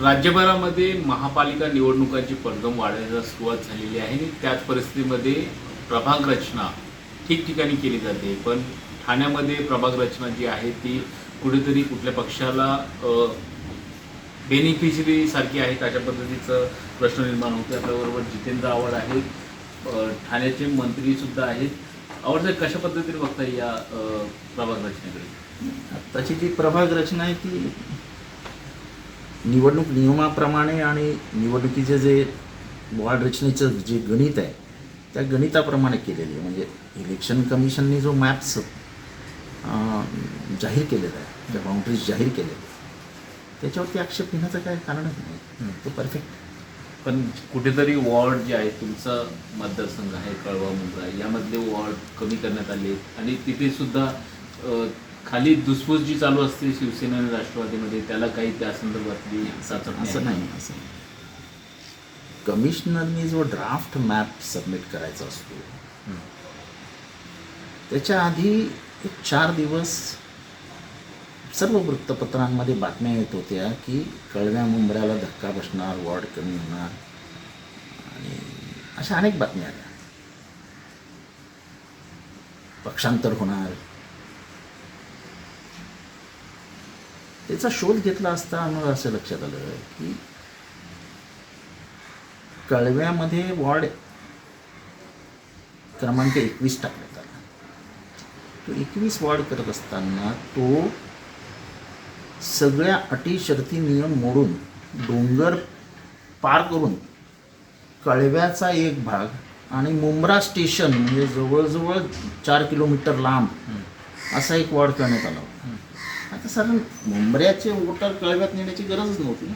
राज्यभरामध्ये महापालिका निवडणुकांची पडगम वाढायला सुरुवात झालेली आहे आणि त्याच परिस्थितीमध्ये प्रभाग रचना ठिकठिकाणी केली जाते. पण ठाण्यामध्ये प्रभाग रचना जी आहे ती कुठेतरी कुठल्या पक्षाला बेनिफिशरी सारखी आहे अशा पद्धतीचं प्रश्न निर्माण होतो. आपल्याबरोबर जितेंद्र आवड आहे ठाण्याचे मंत्रीसुद्धा आहेत. आवड कशा पद्धतीने बघता या प्रभाग रचनेकडे? आत्ताची जी प्रभाग रचना आहे ती निवडणूक नियमाप्रमाणे आणि निवडणुकीचे जे वॉर्ड रचनेचं जे गणित आहे त्या गणिताप्रमाणे केलेली आहे. म्हणजे इलेक्शन कमिशनने जो मॅप्स जाहीर केलेला आहे त्या बाउंड्रीज जाहीर केलेल्या त्याच्यावरती आक्षेप घेण्याचं काय कारणच नाही तो परफेक्ट पण कुठेतरी वॉर्ड जे आहे तुमचा मतदारसंघ आहे कळवा मुंब्रा यामधले वॉर्ड कमी करण्यात आले. आणि तिथे सुद्धा खाली धुसफूस जी चालू असते शिवसेना आणि राष्ट्रवादीमध्ये त्याला काही त्या संदर्भातली चाचपणी असं. नाही असं. कमिशनरनी जो ड्राफ्ट मॅप सबमिट करायचा असतो. त्याच्या आधी एक चार दिवस सर्व वृत्तपत्रांमध्ये बातम्या येत होत्या की कळव्या मुंबऱ्याला धक्का बसणार वॉर्ड कमी होणार आणि अशा अनेक बातम्या आल्या पक्षांतर होणार त्याचा शोध घेतला असता आम्हाला असं लक्षात आलं की कळव्यामध्ये वॉर्ड क्रमांक एकवीस टाकण्यात आला. तो एकवीस वॉर्ड करत असताना तो सगळ्या अटी शर्ती नियम मोडून डोंगर पार करून कळव्याचा एक भाग आणि मुंब्रा स्टेशन म्हणजे जवळजवळ चार किलोमीटर लांब असा एक वॉर्ड करण्यात आला होता. आता सर मुंबऱ्याचे वोटर कळव्यात नेण्याची गरजच नव्हती ना.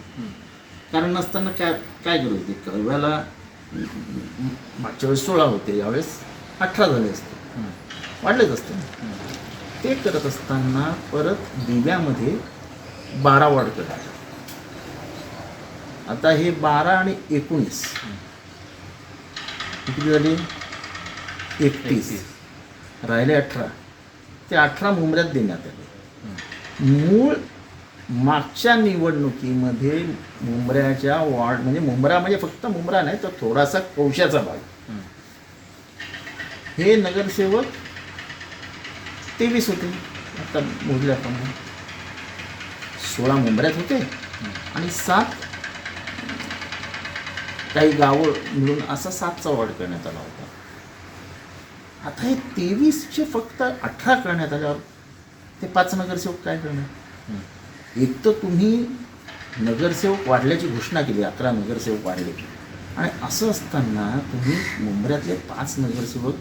कारण नसताना काय काय गरज होती कळव्याला मागच्या वेळेस सोळा होते यावेळेस अठरा झाले असते. वाढलेच असते. ते करत असताना परत दिव्यामध्ये बारा वाढ करतात आता हे बारा आणि एकोणीस. किती झाले? एकतीस. राहिले अठरा. ते अठरा मुंबऱ्यात देण्यात आले. मूळ मागच्या निवडणुकीमध्ये मुंबऱ्याच्या वॉर्ड म्हणजे मुंबरा म्हणजे फक्त मुंबरा नाही तर थोडासा कौशाचा भाग. हे नगरसेवक तेवीस होते आता मोजल्याप्रमाणे सोळा मुंबऱ्यात होते. आणि सात काही गावं मिळून असा सातचा वॉर्ड करण्यात आला होता. आता हे तेवीसचे फक्त अठरा करण्यात आल्यावर ते पाच नगरसेवक काय करणार? एक तर तुम्ही नगरसेवक वाढल्याची घोषणा केली अकरा नगरसेवक वाढले. आणि असं असताना तुम्ही मुंबऱ्यातले पाच नगरसेवक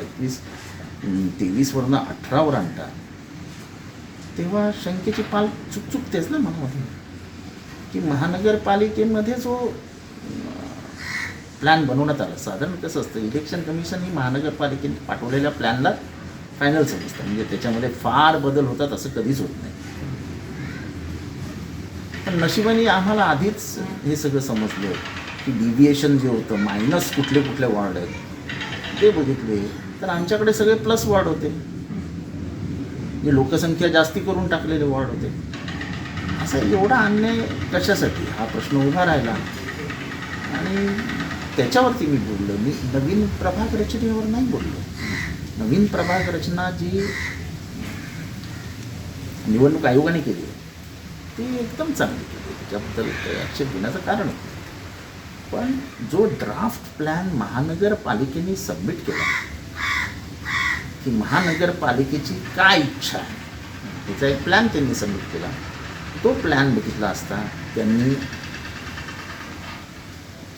एकवीस तेवीसवरनं अठरावर आणता. तेव्हा शंकेची पाल चुकचुकतेच ना मनामध्ये. की महानगरपालिकेमध्ये जो हो, प्लॅन बनवण्यात आला. साधारण कसं असतं इलेक्शन कमिशन ही महानगरपालिकेने पाठवलेल्या प्लॅनला फायनल समजतं. म्हणजे त्याच्यामध्ये फार बदल होतात असं कधीच होत नाही. पण नशिबाने आम्हाला आधीच हे सगळं समजलं की डिव्हिएशन जे होतं मायनस कुठले कुठले वॉर्ड आहेत ते बघितले. तर आमच्याकडे सगळे प्लस वॉर्ड होते. जे लोकसंख्या जास्ती करून टाकलेले वॉर्ड होते. असा एवढा अन्याय कशासाठी? हा प्रश्न उभा राहिला. आणि त्याच्यावरती मी बोललो. मी नवीन प्रभाग रचनेवर नाही बोललो. नवीन प्रभाग रचना जी निवडणूक आयोगाने केली. ती एकदम चांगली केली. त्याच्याबद्दल काही आक्षेप घेण्याचं कारण पण जो ड्राफ्ट प्लॅन महानगरपालिकेने सबमिट केला की महानगरपालिकेची काय इच्छा आहे? त्याचा एक प्लॅन त्यांनी सबमिट केला. तो प्लॅन बघितला असता त्यांनी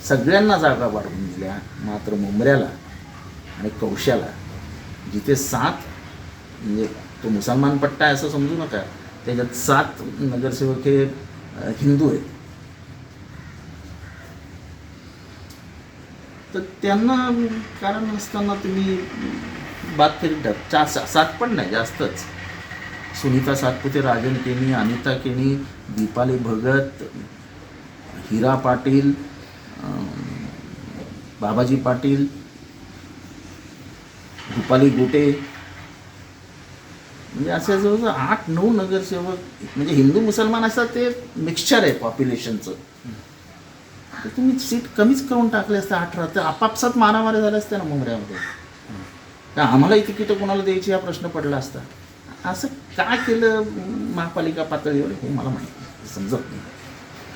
सगळ्यांना जागा वाढवून दिल्या मात्र मुंबऱ्याला आणि कौशाला. जिथे सात म्हणजे तो मुसलमान पट्टा आहे असं समजू नका. त्याच्यात सात नगरसेवक हे हिंदू आहेत. तर त्यांना कारण नसताना तुम्ही बात करीत आहात. चार सा- सात पण नाही जास्तच. सुनीता सातपुते राजन केणी अनिता केणी दीपाली भगत हिरा पाटील बाबाजी पाटील रुपाली गोटे. म्हणजे असे जवळजवळ आठ नऊ नगरसेवक म्हणजे हिंदू मुसलमान असतात ते मिक्सचर आहे पॉप्युलेशनचं तर तुम्ही सीट कमीच करून टाकले असते अठरा तर आपापसात मारामारी झाले असते ना मुंबऱ्यामध्ये तर आम्हालाही तिकीटं कोणाला द्यायची हा प्रश्न पडला असता. असं का केलं महापालिका पातळीवर हे मला माहिती समजत नाही.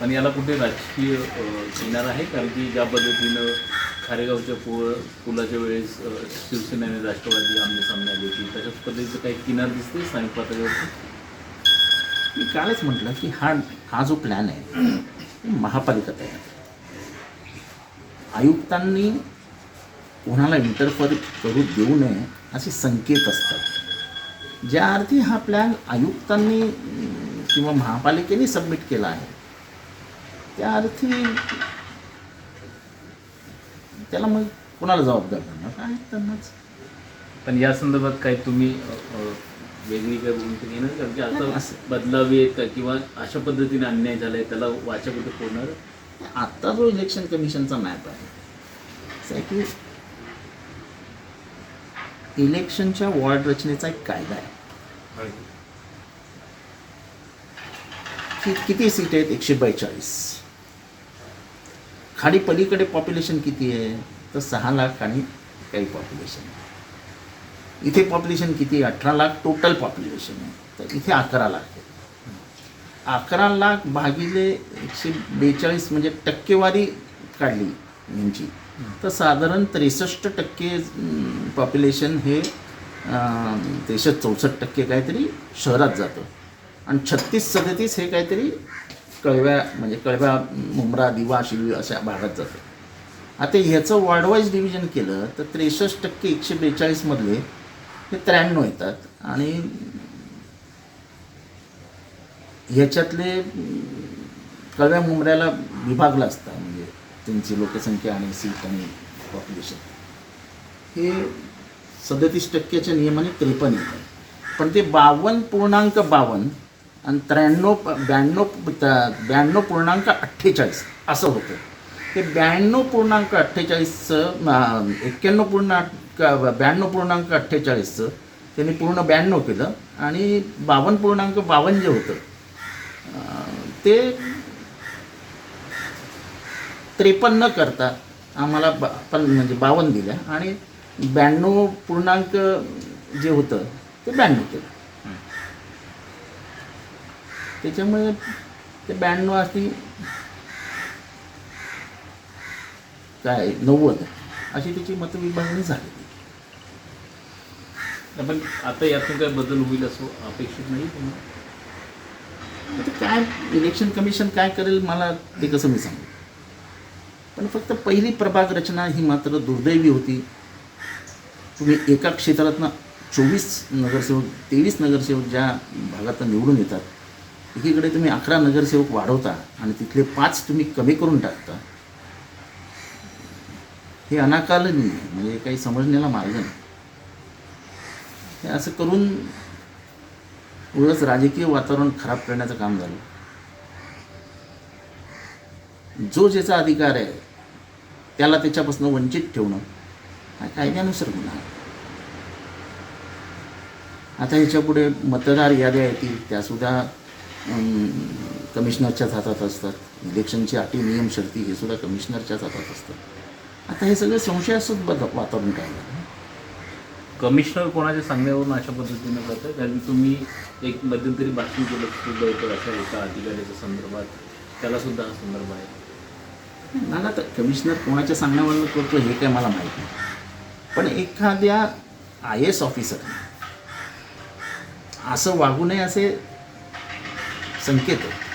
पण याला कुठे राजकीय अ, किनार आहे? कारण की ज्या पद्धतीनं खारेगावच्या पूल पुलाच्या वेळेस शिवसेनेने राष्ट्रवादी आमने सामने आली होती. तशाच पद्धतीचं काही किनार दिसते स्थानिक पातळीवरती? मी कालच म्हटलं की हा हा जो प्लॅन आहे महापालिका तयार आयुक्तांनी कोणाला इंटरफर करू देऊ नये असे संकेत असतात. ज्या अर्थी हा प्लॅन आयुक्तांनी किंवा महापालिकेने सबमिट केला आहे त्या अर्थी त्याला मग कोणाला जबाबदार करणार? काय त्यांनाच पण या संदर्भात काही तुम्ही अ, अ, वेगळी काही भूमिका घेणार कारण की नाही, आता असं- बदलावी आहेत का किंवा अशा पद्धतीने अन्याय झालाय त्याला वाचा कुठे फोडणार? आत्ता जो इलेक्शन कमिशनचा मॅप आहे असं आहे की इलेक्शनच्या वॉर्ड रचनेचा एक कायदा आहे. की किती सीट आहेत? एकशे बेचाळीस. खाली पलीकडे पॉप्युलेशन किती आहे? तर सहा लाख आणि काही पॉप्युलेशन इथे पॉप्युलेशन किती? आहे अठरा लाख टोटल पॉप्युलेशन आहे. तर इथे अकरा लाख आहे. अकरा लाख भागिले एकशे बेचाळीस म्हणजे टक्केवारी काढली यांची. तर साधारण त्रेसष्ट टक्के पॉप्युलेशन हे त्रेसष्ट चौसष्ट टक्के काहीतरी शहरात जातं. आणि छत्तीस सदतीस हे काहीतरी कळव्या म्हणजे कळव्या मुंब्रा दिवा शिवी अशा भागात जातं. आता ह्याचं वॉर्डवाईज डिव्हिजन केलं तर त्रेसष्ट टक्के एकशे बेचाळीसमधले हे त्र्याण्णव येतात. आणि ह्याच्यातले कळव्या मुंबऱ्याला विभागला असता म्हणजे त्यांची लोकसंख्या आणि सीट आणि पॉप्युलेशन हे सदतीस टक्क्याच्या नियमाने त्रेपन्न येतात. पण ते बावन्न पूर्णांक बावन्न आणि त्र्याण्णव प- ब्याण्णव ब्याण्णव पूर्णांक अठ्ठेचाळीस. असं होतं. ते ब्याण्णव पूर्णांक अठ्ठेचाळीसचं एक्क्याण्णव पूर्णांक ब्याण्णव पूर्णांक अठ्ठेचाळीसचं त्यांनी पूर्ण ब्याण्णव केलं आणि बावन्न पूर्णांक बावन्न जे होतं ते त्रेपन्न करता आम्हाला बा पण म्हणजे बावन्न दिल्या आणि ब्याण्णव पूर्णांक जे होतं ते ब्याण्णव केलं. त्याच्यामुळे ते ब्याण्णव अशी काय नव्वद. अशी त्याची मतविभागणी झाली. पण आता यातून काय बदल होईल असं अपेक्षित नाही आता काय इलेक्शन कमिशन काय करेल मला ते कसं मी सांगू? पण फक्त पहिली प्रभाग रचना ही मात्र दुर्दैवी होती. तुम्ही एका क्षेत्रातनं चोवीस नगरसेवक तेवीस नगरसेवक ज्या भागातून निवडून येतात एकीकडे तुम्ही अकरा नगरसेवक वाढवता आणि तिथले पाच तुम्ही कमी करून टाकता. हे अनाकालनीय म्हणजे काही समजण्याला मार्ग नाही. हे असं करून उगाच राजकीय वातावरण खराब करण्याचं काम झालं. जो ज्याचा अधिकार आहे त्याला त्याच्यापासून वंचित ठेवणं हा कायद्यानुसार गुन्हा आता ह्याच्यापुढे मतदार याद्या येतील त्यासुद्धा कमिशनरच्याच हातात असतात. इलेक्शनची अटी नियम शर्ती हे सुद्धा कमिशनरच्याच हातात असतात. आता हे सगळं संशयास्पद बद- वातावरण काय झालं कमिशनर कोणाच्या सांगण्यावरून अशा पद्धतीनं करतात कारण तुम्ही एक मध्यंतरी बातमी बोलत सुद्धा होतं अशा एका अधिकाऱ्याच्या संदर्भात त्याला सुद्धा हा संदर्भ आहे. मला तर कमिशनर कोणाच्या सांगण्यावरून करतो हे काय मला माहीत नाही. पण एखाद्या आय एस ऑफिसर असं वागू नये असे संकेत आहेत